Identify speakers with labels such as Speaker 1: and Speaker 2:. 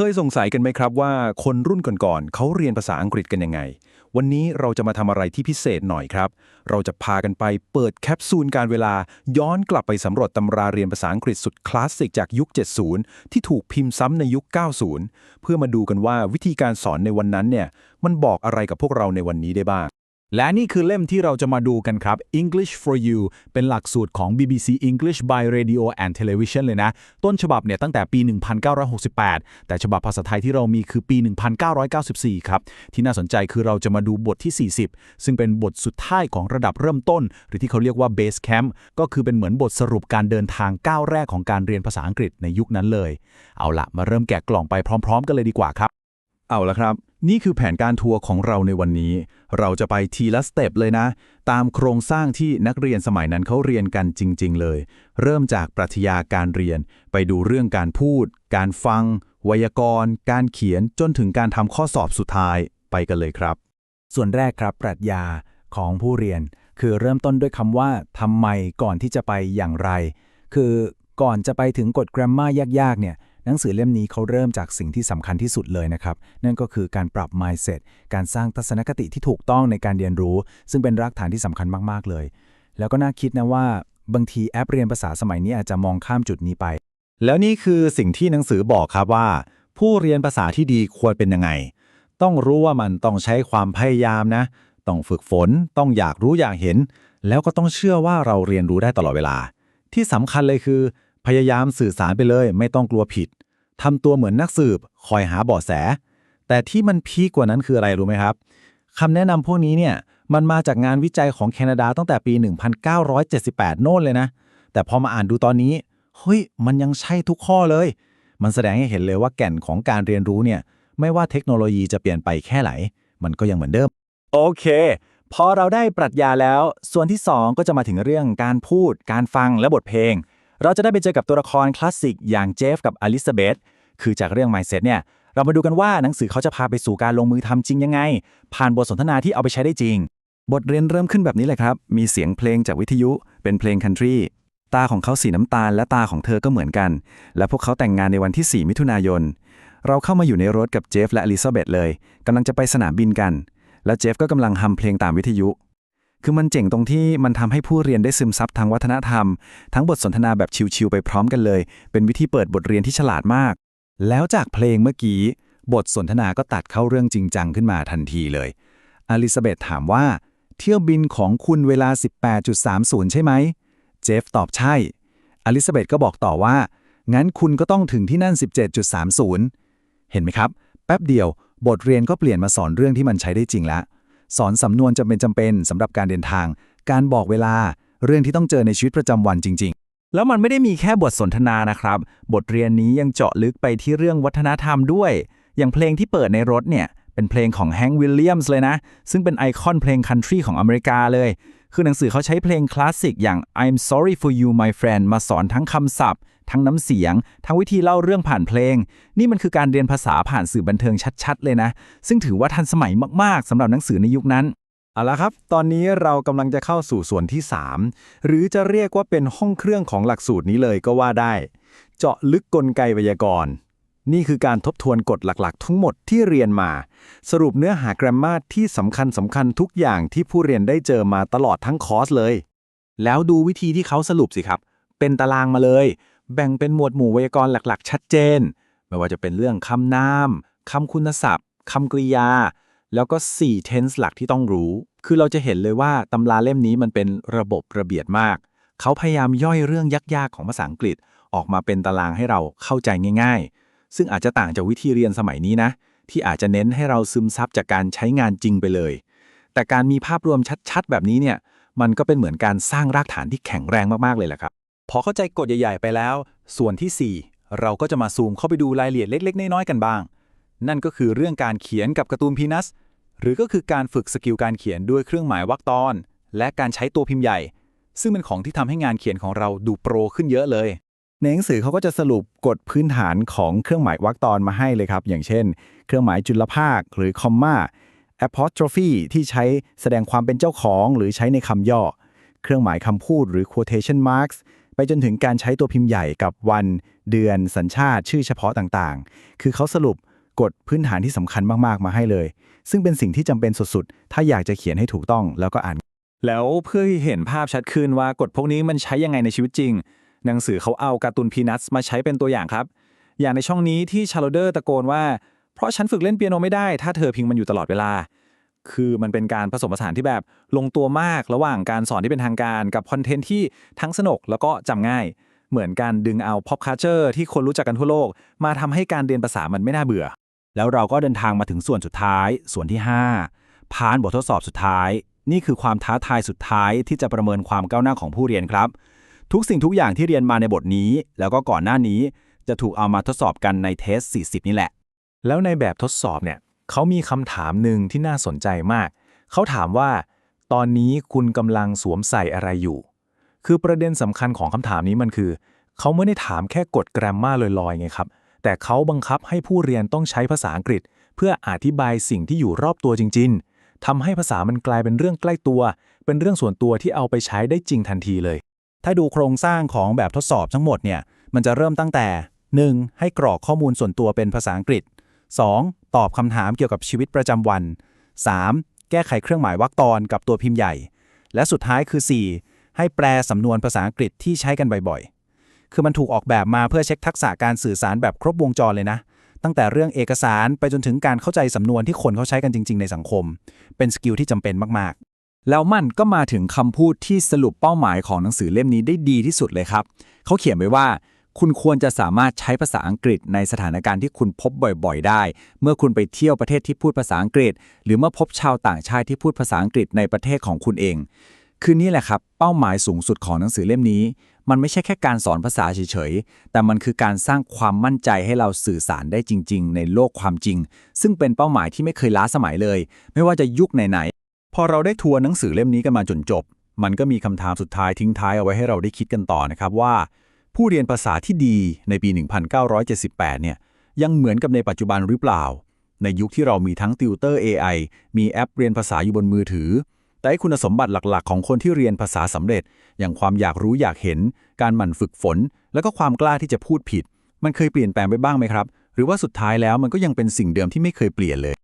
Speaker 1: เคยสงสัยกันไหมครับว่าคนรุ่นก่อนๆเขาเรียนภาษาอังกฤษกันยังไง วันนี้เราจะมาทำอะไรที่พิเศษหน่อยครับ เราจะพากันไปเปิดแคปซูลการเวลา ย้อนกลับไปสำรวจตำราเรียนภาษาอังกฤษสุดคลาสสิกจากยุค 70 ที่ถูกพิมพ์ซ้ำในยุค 90 เพื่อมาดูกันว่าวิธีการสอนในวันนั้นเนี่ยมันบอกอะไรกับพวกเราในวันนี้ได้บ้าง
Speaker 2: และนี่คือเล่มที่เราจะมาดูกันครับ English for You เป็นหลักสูตรของ BBC English by Radio and Television เลยนะ ต้นฉบับเนี่ยตั้งแต่ปี 1968 แต่ฉบับภาษาไทยที่เรามีคือปี 1994 ครับ ที่น่าสนใจคือเราจะมาดูบทที่ 40 ซึ่งเป็นบทสุดท้ายของระดับเริ่มต้น หรือที่เขาเรียกว่า Base Camp ก็คือเป็นเหมือนบทสรุปการเดินทางก้าวแรกของการเรียนภาษาอังกฤษในยุคนั้นเลย เอาละมาเริ่มแกะกล่องไปพร้อม ๆ กันเลยดีกว่าครับ
Speaker 1: เอาละครับ นี่คือแผนการทัวร์ของเราในวันนี้ เราจะไปทีละสเต็ปเลยนะ ตามโครงสร้างที่นักเรียนสมัยนั้นเขาเรียนกันจริง ๆ เลย เริ่มจากปรัชญาการเรียน ไปดูเรื่องการพูด การฟัง ไวยากรณ์ การเขียน จนถึงการทำข้อสอบสุดท้าย ไปกันเลยครับ
Speaker 3: ส่วนแรกครับ ปรัชญาของผู้เรียน คือเริ่มต้นด้วยคำว่าทำไมก่อนที่จะไปอย่างไร คือก่อนจะไปถึงกฎ grammar ยากๆเนี่ย หนังสือเล่มนี้เขาเริ่มจากสิ่งที่สำคัญที่สุดเลยนะครับ นั่นก็คือการปรับ mindset การสร้างทัศนคติที่ถูกต้องในการเรียนรู้ ซึ่งเป็นรากฐานที่สำคัญมาก ๆ เลย แล้วก็น่าคิดนะว่าบางทีแอปเรียนภาษาสมัยนี้อาจจะมองข้ามจุดนี้ไป
Speaker 4: แล้วนี่คือสิ่งที่หนังสือบอกครับว่า ผู้เรียนภาษาที่ดีควรเป็นยังไง ต้องรู้ว่ามันต้องใช้ความพยายามนะ ต้องฝึกฝน ต้องอยากรู้อยากเห็น แล้วก็ต้องเชื่อว่าเราเรียนรู้ได้ตลอดเวลา ที่สำคัญเลยคือ พยายามสื่อสารไปเลย ไม่ต้องกลัวผิด ทำตัวเหมือนนักสืบ คอยหาเบาะแส แต่ที่มันพีกกว่านั้นคืออะไรรู้ไหมครับคำแนะนำพวกนี้เนี่ยมันมาจากงานวิจัยของแคนาดาตั้งแต่ปี 1978 โน่นเลยนะ แต่พอมาอ่านดูตอนนี้ เฮ้ย มันยังใช่ทุกข้อเลย มันแสดงให้เห็นเลยว่าแก่นของการเรียนรู้เนี่ย ไม่ว่าเทคโนโลยีจะเปลี่ยนไปแค่ไหน มันก็ยังเหมือนเดิม
Speaker 2: โอเค พอเราได้ปรัชญาแล้ว ส่วนที่ 2 ก็จะมาถึงเรื่องการพูด การฟังและบทเพลง เราจะได้ไปเจอกับตัวละครคลาสสิกอย่างเจฟกับอลิซาเบธคือจากเรื่อง mindset เนี่ยเรามาดูกันว่าหนังสือเขาจะพาไปสู่การลงมือทำจริงยังไง ผ่านบทสนทนาที่เอาไปใช้ได้จริง
Speaker 5: บทเรียนเริ่มขึ้นแบบนี้เลยครับ มีเสียงเพลงจากวิทยุเป็นเพลงคันทรีตาของเขาสีน้ำตาลและตาของเธอก็เหมือนกัน และพวกเขาแต่งงานในวันที่ 4 มิถุนายน เราเข้ามาอยู่ในรถกับเจฟและอลิซาเบธเลยกำลังจะไปสนามบินกัน และเจฟก็กำลังฮัมเพลงตามวิทยุ คือมันเจ๋งตรงที่มันทำให้ผู้เรียนได้ซึมซับทางวัฒนธรรม ทั้งบทสนทนาแบบชิวๆไปพร้อมกันเลย เป็นวิธีเปิดบทเรียนที่ฉลาดมาก แล้วจากเพลงเมื่อกี้ บทสนทนาก็ตัดเข้าเรื่องจริงจังขึ้นมาทันทีเลย อลิซาเบธถามว่า เที่ยวบินของคุณเวลา 18.30 ใช่ไหม เจฟตอบใช่ อลิซาเบธก็บอกต่อว่า งั้นคุณก็ต้องถึงที่นั่น 17.30 เห็นไหมครับ แป๊บเดียว บทเรียนก็เปลี่ยนมาสอนเรื่องที่มันใช้ได้จริงแล้ว สอนสำนวนจำเป็นจำเป็นสำหรับการเดินทาง การบอกเวลา เรื่องที่ต้องเจอในชีวิตประจำวันจริง ๆ
Speaker 2: แล้วมันไม่ได้มีแค่บทสนทนานะครับ บทเรียนนี้ยังเจาะลึกไปที่เรื่องวัฒนธรรมด้วย อย่างเพลงที่เปิดในรถเนี่ย เป็นเพลงของแฮงค์วิลเลียมส์เลยนะ ซึ่งเป็นไอคอนเพลงคันทรีของอเมริกาเลย คือหนังสือเขาใช้เพลงคลาสสิกอย่าง I'm sorry for you my friend มาสอนทั้งคำศัพท์ ทั้งน้ำเสียง ทั้งวิธีเล่าเรื่องผ่านเพลง นี่มันคือการเรียนภาษาผ่านสื่อบันเทิงชัดๆ เลยนะ ซึ่งถือว่าทันสมัยมากๆสำหรับหนังสือในยุคนั้น
Speaker 1: เอาละครับ ตอนนี้เรากำลังจะเข้าสู่ส่วนที่ 3 หรือจะเรียกว่าเป็นห้องเครื่องของหลักสูตรนี้เลยก็ว่าได้ เจาะลึกกลไกไวยากรณ์ นี่คือการทบทวนกฎหลักๆ ทั้งหมดที่เรียนมา สรุปเนื้อหาแกรมมาที่สำคัญสำคัญทุกอย่างที่ผู้เรียนได้เจอมาตลอดทั้งคอร์สเลย
Speaker 2: แล้วดูวิธีที่เขาสรุปสิครับ เป็นตารางมาเลย แบ่งเป็นหมวดหมู่ไวยากรณ์หลัก ๆ ชัดเจน ไม่ว่าจะเป็นเรื่องคำนามคำคุณศัพท์คำกริยา แล้วก็ 4 tense หลักที่ต้องรู้ คือเราจะเห็นเลยว่าตำราเล่มนี้มันเป็นระบบระเบียดมาก เขาพยายามย่อยเรื่องยากๆของภาษาอังกฤษ ออกมาเป็นตารางให้เราเข้าใจง่าย ๆ ซึ่งอาจจะต่างจากวิธีเรียนสมัยนี้นะ ที่อาจจะเน้นให้เราซึมซับจากการใช้งานจริงไปเลย แต่การมีภาพรวมชัดๆ แบบนี้เนี่ย มันก็เป็นเหมือนการสร้างรากฐานที่แข็งแรงมากๆเลยแหละครับ
Speaker 3: พอเข้าใจกฎใหญ่ ๆ ไปแล้ว ส่วนที่ 4 เราก็จะมาซูมเข้าไปดูรายละเอียดเล็ก ๆ น้อยๆกันบ้าง นั่นก็คือเรื่องการเขียนกับการ์ตูนพีนัส หรือก็คือการฝึกสกิลการเขียนด้วยเครื่องหมายวรรคตอน และการใช้ตัวพิมพ์ใหญ่ ซึ่งเป็นของที่ทำให้งานเขียนของเราดูโปรขึ้นเยอะเลย
Speaker 4: ในหนังสือเขาก็จะสรุปกฎพื้นฐานของเครื่องหมายวรรคตอนมาให้เลยครับ อย่างเช่น เครื่องหมายจุลภาคหรือคอมมา apostrophe ที่ใช้แสดงความเป็นเจ้าของ หรือใช้ในคำย่อ เครื่องหมายคำพูดหรือ quotation marks
Speaker 3: ไปจนถึงการใช้ตัวพิมพ์ใหญ่กับวัน เดือนสัญชาติ ชื่อเฉพาะต่างๆ คือเขาสรุปกฎพื้นฐานที่สำคัญมากๆ มาให้เลย ซึ่งเป็นสิ่งที่จำเป็นสุดๆ ถ้าอยากจะเขียนให้ถูกต้องแล้วก็อ่าน
Speaker 2: แล้วเพื่อให้เห็นภาพชัดขึ้นว่ากฎพวกนี้มันใช้ยังไงในชีวิตจริง หนังสือเขาเอาการ์ตูนพีนัทมาใช้เป็นตัวอย่างครับ อย่างในช่องนี้ที่ชาร์ลเดอร์ตะโกนว่า เพราะฉันฝึกเล่นเปียโนไม่ได้ ถ้าเธอพิงมันอยู่ตลอดเวลา คือมันเป็นการผสมผสานที่แบบลงตัวมากระหว่างการสอนที่เป็นทางการกับคอนเทนต์ที่ทั้งสนุกแล้วก็จำง่าย เหมือนการดึงเอา pop culture ที่คนรู้จักกันทั่วโลก มาทำให้การเรียนภาษามันไม่น่าเบื่อ
Speaker 3: แล้วเราก็เดินทางมาถึงส่วนสุดท้าย ส่วนที่ 5 ผ่านบททดสอบสุดท้าย นี่คือความท้าทายสุดท้ายที่จะประเมินความก้าวหน้าของผู้เรียนครับ ทุกสิ่งทุกอย่างที่เรียนมาในบทนี้ แล้วก็ก่อนหน้านี้จะถูกเอามาทดสอบกันในเทส 40 นี่แหละ
Speaker 2: แล้วในแบบทดสอบเนี่ย เขามีคำถามหนึ่งที่น่าสนใจมาก เขาถามว่า ตอนนี้คุณกำลังสวมใส่อะไรอยู่ คือประเด็นสำคัญของคำถามนี้มันคือ เขาไม่ได้ถามแค่กฎแกรมมาลอยๆไงครับ แต่เขาบังคับให้ผู้เรียนต้องใช้ภาษาอังกฤษ เพื่ออธิบายสิ่งที่อยู่รอบตัวจริง ๆทำให้ภาษามันกลายเป็นเรื่องใกล้ตัว เป็นเรื่องส่วนตัวที่เอาไปใช้ได้จริงทันทีเลย
Speaker 3: ถ้าดูโครงสร้างของแบบทดสอบทั้งหมดเนี่ย มันจะเริ่มตั้งแต่ 1. ให้กรอกข้อมูลส่วนตัวเป็นภาษาอังกฤษ 2. ตอบคำถามเกี่ยวกับชีวิตประจำวัน 3. แก้ไขเครื่องหมายวรรคตอนกับตัวพิมพ์ใหญ่ และสุดท้ายคือ 4. ให้แปลสำนวนภาษาอังกฤษที่ใช้กันบ่อยๆ คือมันถูกออกแบบมาเพื่อเช็คทักษะการสื่อสารแบบครบวงจรเลยนะ ตั้งแต่เรื่องเอกสารไปจนถึงการเข้าใจสำนวนที่คนเขาใช้กันจริง ๆ ในสังคม เป็นสกิลที่จำเป็นมากๆ
Speaker 5: แล้วมันก็มาถึงคำพูดที่สรุปเป้าหมายของหนังสือเล่มนี้ได้ดีที่สุดเลยครับ เขาเขียนไว้ว่า คุณควรจะสามารถใช้ภาษาอังกฤษในสถานการณ์ที่คุณพบบ่อยๆ ได้ เมื่อคุณไปเที่ยวประเทศที่พูดภาษาอังกฤษ หรือเมื่อพบชาวต่างชาติที่พูดภาษาอังกฤษในประเทศของคุณเอง คือนี่แหละครับ เป้าหมายสูงสุดของหนังสือเล่มนี้ มันไม่ใช่แค่การสอนภาษาเฉยๆ แต่มันคือการสร้างความมั่นใจให้เราสื่อสารได้จริง ๆ ในโลกความจริง ซึ่งเป็นเป้าหมายที่ไม่เคยล้าสมัยเลย ไม่ว่าจะยุคไหนๆ พอเราได้ทัวร์หนังสือเล่มนี้กันมาจนจบ มันก็มีคำถามสุดท้ายทิ้งท้ายเอาไว้ให้เราได้คิดกันต่อนะครับว่า ผู้เรียนภาษาที่ดีในปี 1978 เนี่ย ยังเหมือนกับในปัจจุบันหรือเปล่า ในยุคที่เรามีทั้งติวเตอร์ AI มีแอปเรียนภาษาอยู่บนมือถือ แต่คุณสมบัติหลักๆ ของคนที่เรียนภาษาสำเร็จ อย่างความอยากรู้อยากเห็น การหมั่นฝึกฝน แล้วก็ความกล้าที่จะพูดผิด มันเคยเปลี่ยนแปลงไปบ้างไหมครับ หรือว่าสุดท้ายแล้วมันก็ยังเป็นสิ่งเดิมที่ไม่เคยเปลี่ยนเลย